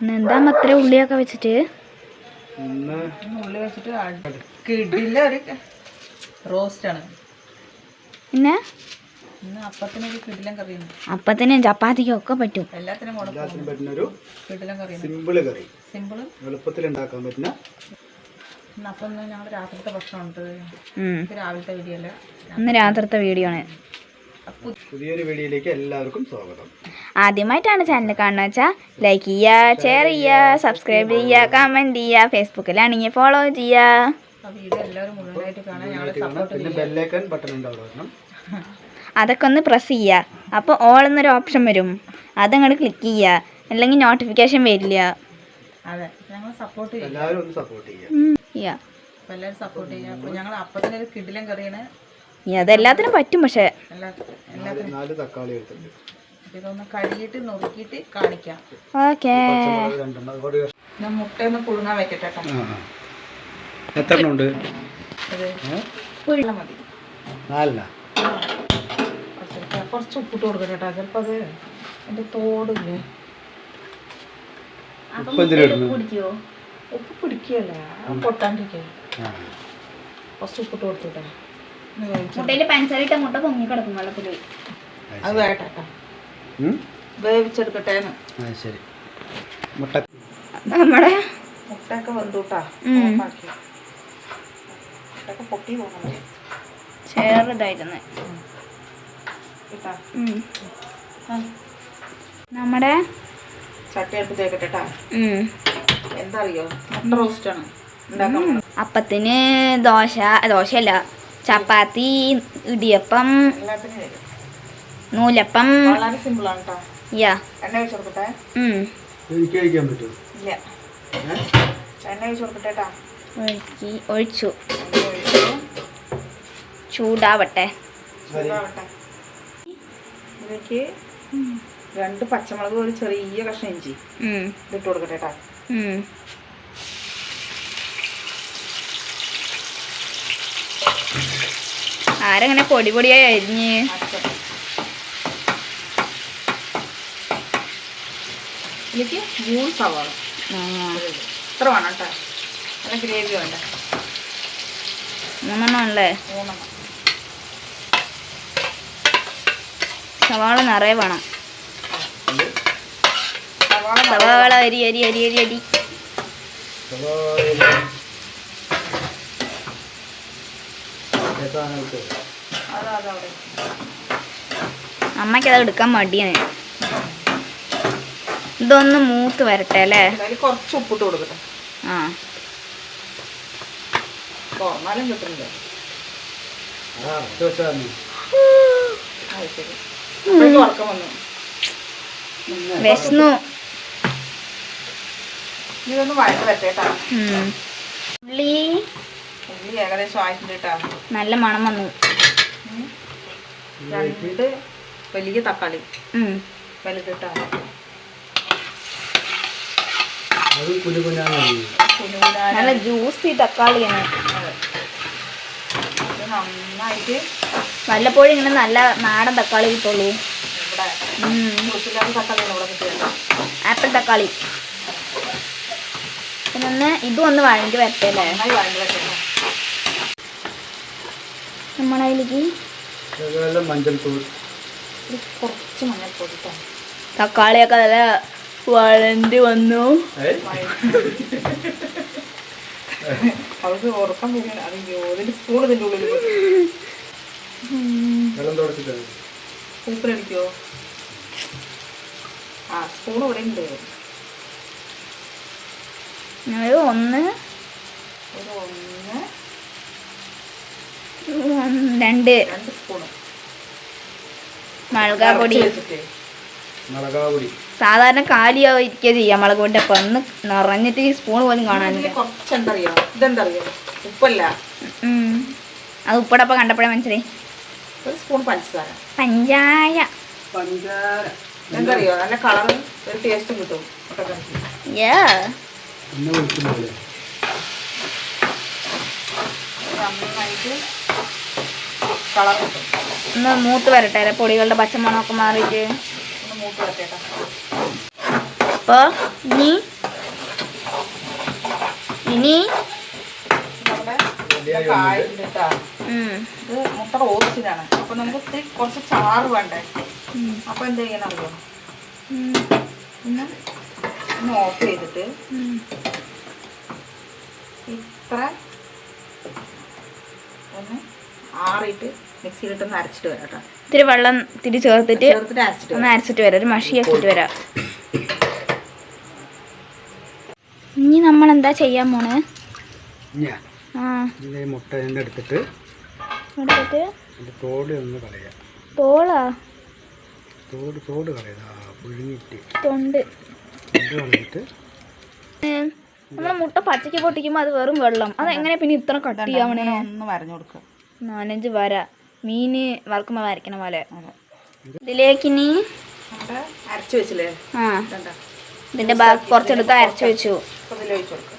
എന്താ അത്ര ഉള്ളിയൊക്കെ വെച്ചിട്ട്? ഇന്ന് ഉള്ളി വെച്ചിട്ട് റോസ്റ്റാണ് പിന്നെ? അപ്പത്തിന് ചപ്പാത്തിക്കും ഒക്കെ പറ്റും. സിമ്പിൾ കറി. സിമ്പിൾ എളുപ്പത്തിൽ ഉണ്ടാക്കാൻ പറ്റുന്ന അപ്പം ഞങ്ങൾ രാത്രിത്തെ ഭക്ഷണമുണ്ട്. രാവിലത്തെ വീഡിയോല്ല ഇന്ന് രാത്രിത്തെ വീഡിയോ ആണ്. പുതിയൊരു വീഡിയോയിലേക്ക് എല്ലാവർക്കും സ്വാഗതം. ആദ്യമായിട്ടാണ് ചാനൽ കാണുന്നത് വെച്ചാൽ ലൈക്ക് ചെയ്യുക ഷെയർ ചെയ്യുക സബ്സ്ക്രൈബ് ചെയ്യുക കമന്റ് ചെയ്യുക ഫേസ്ബുക്കിലാണെങ്കിൽ ഫോളോ ചെയ്യുക അതൊക്കെ ഒന്ന് പ്രസ് ചെയ്യുക അപ്പോൾ ഓൾ എന്നൊരു ഓപ്ഷൻ വരും. അതങ്ങോട്ട് ക്ലിക്ക് ചെയ്യുക അല്ലെങ്കിൽ നോട്ടിഫിക്കേഷൻ വരില്ല. അതെ ഞങ്ങൾ സപ്പോർട്ട് ചെയ്യും. എല്ലാവരും ഒന്ന് സപ്പോർട്ട് ചെയ്യാം. ഉം, ചെയ്യാം. സപ്പോർട്ട് ചെയ്യുക അപ്പോൾ ഞങ്ങൾ അപ്പത്തിനൊരു കിടിലം കറിയാണ്. ഈ അതെല്ലാത്തിനും പറ്റും പക്ഷേ. എല്ലാ ഇതൊന്ന് കഴുകിയിട്ട് നുറുക്കിയിട്ട് കാണിക്കാം. ഓക്കേ. ഞാൻ മുട്ടയൊന്ന് പുഴുങ്ങാൻ വെക്കട്ടെ. എത്ര ഉണ്ട് മതി. നാലെണ്ണ കുറച്ച് ഉപ്പിട്ട് കൊടുക്കട്ടെ കേട്ടോ. ചിലപ്പോൾ അത് എന്റെ തോടില്ലേ? ഉപ്പ് ഉപ്പ് പിടിക്കുകയല്ലേ? പൊട്ടാണ്ടിരിക്കുക. കുറച്ച് ഉപ്പിട്ട് കൊടുത്തുട്ടെ ഒന്ന് പഞ്ചസാര ഇട്ട മുട്ട പൊങ്ങി കിടക്കും വെള്ളത്തിൽ അത് വേട്ടെ കേട്ടോ? വേവിച്ചെടുക്കട്ടെ ശരി. മുട്ട. നമ്മുടെ മുട്ടയൊക്കെ വെന്തൂട്ടാ. പൊട്ടി ചെറുതായിരുന്നു നമ്മുടെ തേക്കട്ടെ. എന്താ അറിയോ മുട്ട റോസ്റ്റാണ്. അപ്പത്തിന് ദോശ ദോശയല്ല ചപ്പാത്തി ഇടിയപ്പം. എല്ലാത്തിനും നൂലപ്പം. വളരെ സിമ്പിളാണ് കേട്ടോ യാ. എണ്ണ ഒഴിച്ച് കൊടുക്കട്ടെ? ഉം. എനിക്ക് കഴിക്കാൻ പറ്റുമോ ഇല്ല. എണ്ണ ഒഴിച്ച് കൊടുക്കട്ടെ കേട്ടാ ഒഴുക്കി ഒഴിച്ചു. ചൂടാവട്ടെ. ചൂടാവട്ടെ. ഇതിലേക്ക് രണ്ട് പച്ചമുളക് ഒരു ചെറിയ കഷ്ണം ഇഞ്ചി ഇട്ട് കൊടുക്കട്ടെ കേട്ടാ. ആരങ്ങനെ പൊടി പൊടിയായി അരിഞ്ഞ്? ഇതിലേക്ക് മൂന്ന് സവാള. ഇത്ര വേണം കേട്ടോ. നല്ല ഗ്രേവി വേണ്ട. മൂന്നെണ്ണം അല്ലേ മൂന്നെണ്ണം. സവാള നിറയെ വേണം. സവാള അരി അരി അരി അരി അരി. ഏതാനായിട്ട് അതാ അതാ അമ്മയ്ക്ക് അത് എടുക്കാൻ മടിയാണ്. ഇതൊന്ന് മൂത്ത് വരട്ടെ അല്ലേ? കുറച്ച് ഉപ്പിട്ട് കൊടുക്കട്ടെ. ആ. തുറന്നാലും കിട്ടുന്നില്ല ഇതൊന്ന്. ഉള്ളി. ഉള്ളി ഏകദേശം ആയിട്ടുണ്ട് നല്ല മണം വന്നു. രണ്ട് വലിയ തക്കാളി. ഉം. അത് കുഞ്ഞാണ് നല്ല ജ്യൂസി തക്കാളിയാണ് നന്നായിട്ട് വല്ലപ്പോഴും ഇങ്ങനെ നല്ല നാടൻ തക്കാളി കിട്ടുള്ളൂ. ആപ്പിൾ തക്കാളി. പിന്നെ ഒന്ന് ഇതും ഒന്ന് വഴങ്ങി വരട്ടെ. അല്ലേ നമ്മളതിലേക്ക് കുറച്ച് മഞ്ഞൾപ്പൊടി തക്കാളിയൊക്കെ നല്ല വഴണ്ടി വന്നു. അവൾക്ക് ഉറക്കം സ്പൂൺ ഉള്ളിൽ ആ സ്പൂൺ ഇവിടെ ഉണ്ട്. ഒരു ഒന്ന് ഒരു ഒന്ന് രണ്ട് രണ്ട് സ്പൂണ് മുളകാ പൊടി. മുളകാ മുളകാപൊടി സാധാരണ കാലിയോ ചെയ്യാം. മുളക് പൊടി അപ്പം ഒന്ന് നിറഞ്ഞിട്ട് ഈ സ്പൂൺ പോലും കാണാനില്ല. ഇതെന്തറിയോ? ഉപ്പല്ല. അത് ഉപ്പടപ്പം കണ്ടപ്പോഴേ മനസ്സിലായി. ഒരു സ്പൂൺ പഞ്ചസാര. പഞ്ചായ പഞ്ചാര. എന്തറിയോ? നല്ല കളറും ഒരു ടേസ്റ്റും കിട്ടും. ഒന്ന് മൂത്ത് വരട്ടെ. പൊടികളുടെ പച്ചമണമൊക്കെ മാറിയിട്ട്. ഒന്ന് മൂട്ട് വരട്ടെ അപ്പോൾ ഇനി ഇനി മുട്ട റോസ്റ്റിനാണ്. അപ്പൊ നമുക്ക് ഇത്തിരി കുറച്ച് ചാറ് വേണ്ടേ? അപ്പൊ എന്ത് ചെയ്യണം അറിയോ ഒന്ന് ഓഫ് ചെയ്തിട്ട്. ഇത്ര ഒന്ന് ആറിയിട്ട് മിക്സിയിലിട്ടൊന്ന് അരച്ചിട്ട് വരാം കേട്ടോ ഇത്തിരി വെള്ളം തിരി ചേർത്തിട്ട് ഒന്ന് വരാം. അരച്ചിട്ട് വരാം. ഒരു മഷിയാക്കിയിട്ട് വരാം ഇനി നമ്മൾ എന്താ ചെയ്യാൻ പോണ് മുട്ട എടുത്തിട്ട്? എടുത്തിട്ട് തോട് ഒന്ന് തോളാ? തോട് തോട് തൊണ്ട്. കളഞ്ഞിട്ട് നമ്മൾ മുട്ട പച്ചക്ക് പൊട്ടിക്കുമ്പോൾ അത് വെറും വെള്ളം. അത് എങ്ങനെ പിന്നെ ഇത്ര കട്ടിയാവണേ ഒന്ന് വരഞ്ഞു കൊടുക്കുക നാലഞ്ച് വര. മീന് വറുക്കുമ്പോൾ വരയ്ക്കണ പോലെ. ഇതിലേക്ക് ഇനി അരച്ചു അരച്ച് വെച്ചില്ലേ? ആ. ഇതിന്റെ ബാക്കി കുറച്ചെടുത്ത് അരച്ചു വെച്ചു അപ്പൊ ഇതിൽ ഒഴിച്ച് കൊടുക്കുക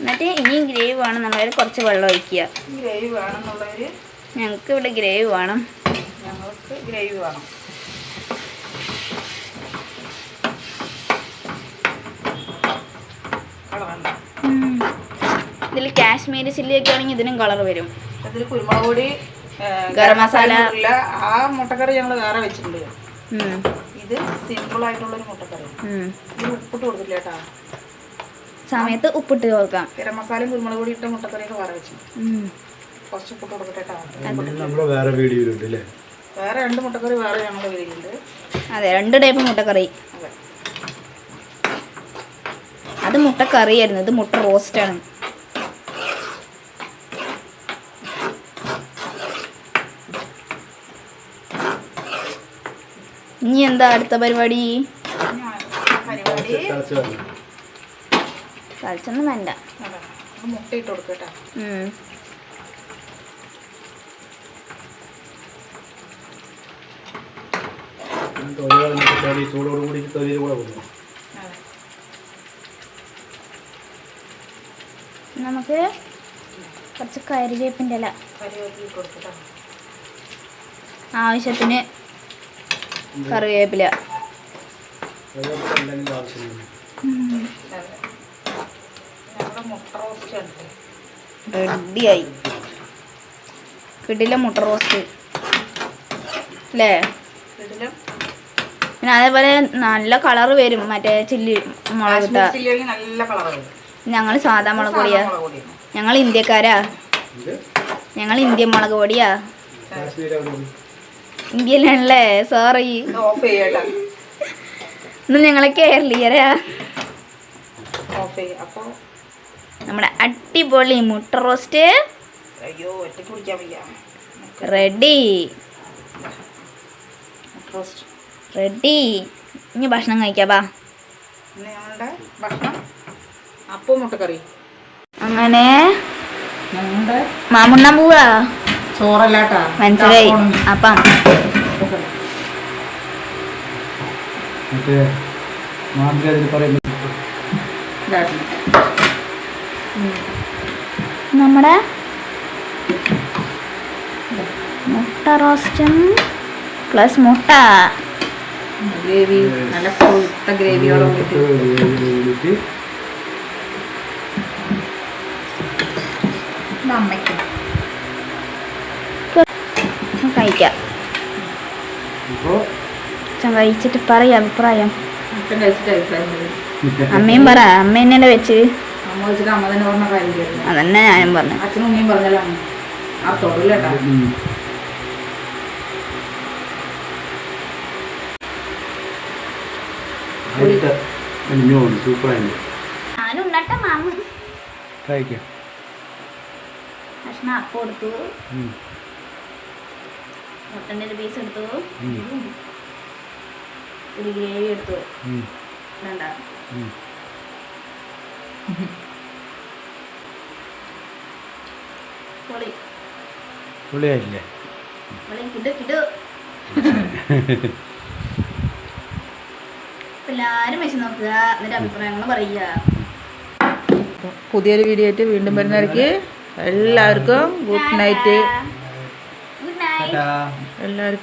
എന്നിട്ട് ഇനിയും ഗ്രേവ് വേണമെന്നുള്ളവർ കുറച്ച് വെള്ളം ഒഴിക്കുക. ഗ്രേവ് വേണമെന്നുള്ളവര് ഞങ്ങൾക്ക് ഇവിടെ ഗ്രേവി വേണം. ഞങ്ങൾക്ക് ഗ്രേവി വേണം. ഇതിൽ കാശ്മീരി ചില്ലിയൊക്കെ ആണെങ്കിൽ ഇതിനും കളർ വരും. അതിൽ കുരുമുളക് പൊടി ഗരം മസാല. ആ മുട്ടക്കറി ഞങ്ങൾ വേറെ വെച്ചിട്ടുണ്ട്. ഇത് സിമ്പിൾ ആയിട്ടുള്ളൊരു മുട്ടക്കറി. ഇത് ഇതിൽ ഉപ്പിട്ട് കൊടുത്തില്ല കേട്ടാ. സമയത്ത് ഉപ്പിട്ട് കൊടുക്കാം. ഗരം മസാലയും കുരുമുളക് പൊടി ഇട്ട മുട്ടക്കറിയൊക്കെ വറ വെച്ചു. ഉം. കുറച്ച് ഉപ്പിട്ട് കൊടുക്കട്ടെ വേറെ വീഡിയോയിലുണ്ട് അല്ലേ വേറെ രണ്ട് മുട്ടക്കറി വേറെ ഞങ്ങളുടെ വീട്ടിലുണ്ട്. അതെ രണ്ട് ടൈപ്പ് മുട്ടക്കറി. അത്. മുട്ടക്കറി ആയിരുന്നു. ഇത് മുട്ട റോസ്റ്റാണ് ഇനി എന്താ അടുത്ത പരിപാടി? പരിപാടി. കളിച്ചൊന്നും വേണ്ട. മുട്ട ഇട്ട് കൊടുക്കട്ടെ തൊലിയിൽ കൂടെ നമുക്ക് കുറച്ച് കരിവേപ്പിന്റെ ഇല ആവശ്യത്തിന് കറിവേപ്പില കറിവേപ്പില എന്തെങ്കിലും ആവശ്യമില്ല ഉം. അതെ ഞങ്ങളുടെ മുട്ട റോസ്റ്റ് റെഡിയായി. കിടില മുട്ട റോസ്റ്റ്. അല്ലേ പിന്നെ അതേപോലെ നല്ല കളർ വരും. മറ്റേ ചില്ലി മുളക് ഞങ്ങൾ നല്ല കളർ വരും. ഞങ്ങൾ സാധാ മുളക് പൊടിയാ. ഞങ്ങൾ ഇന്ത്യക്കാരാ. ഞങ്ങൾ ഇന്ത്യൻ മുളക് പൊടിയാ. ഇന്ത്യയിലാണല്ലേ? സോറി ഇത് ഓഫ് ചെയ്യട്ടെ. ഇന്ന് ഞങ്ങളെ കേരളീയരാ. ഓഫ് ചെയ്യ. അപ്പോൾ നമ്മുടെ അടിപൊളി മുട്ട റോസ്റ്റ്. അയ്യോ ഒറ്റയ്ക്ക് കുടിക്കാൻ വയ്യ. Ready roast. റെഡി ഇനി ഭക്ഷണം കഴിക്കാം ബാ. ഇന്ന് ഞങ്ങളുടെ ഭക്ഷണം അപ്പം മുട്ടക്കറി അങ്ങനെ മാമുണ്ണാൻ പോവാ. ചോറല്ലാട്ടാ. മനസ്സിലായി. അപ്പം. മറ്റേ മാന്ത്രി അതിൽ പറയുന്നത് നമ്മുടെ മുട്ട റോസ്റ്റും പ്ലസ് മുട്ട. ഗ്രേവി നല്ല കൊഴുത്ത ഗ്രേവിയോടെ കൂടിയിട്ട് അമ്മയ്ക്ക്. കഴിക്കാം. കഴിച്ചിട്ട് പറയാം അഭിപ്രായം. അമ്മയും പറ അമ്മ എന്നെ വെച്ച് അതന്നെ ഞാനും പറഞ്ഞു. അച്ഛനും ഉമ്മയും ആ തൊഴിലേട്ടാ ഭക്ഷണം അപ്പം. മുട്ടന്റെ പീസ് എടുത്തു. ഒരു ഗ്രേവി എടുത്തു. വേണ്ട. പൊളിയായില്ലേ എല്ലാരും വെച്ച് നോക്കുക എന്നിട്ട് അഭിപ്രായങ്ങൾ പറയുക. പുതിയൊരു വീഡിയോ ആയിട്ട് വീണ്ടും വരുന്നവർക്ക് എല്ലാവർക്കും ഗുഡ് നൈറ്റ് ഗുഡ് നൈറ്റ് എല്ലാവർക്കും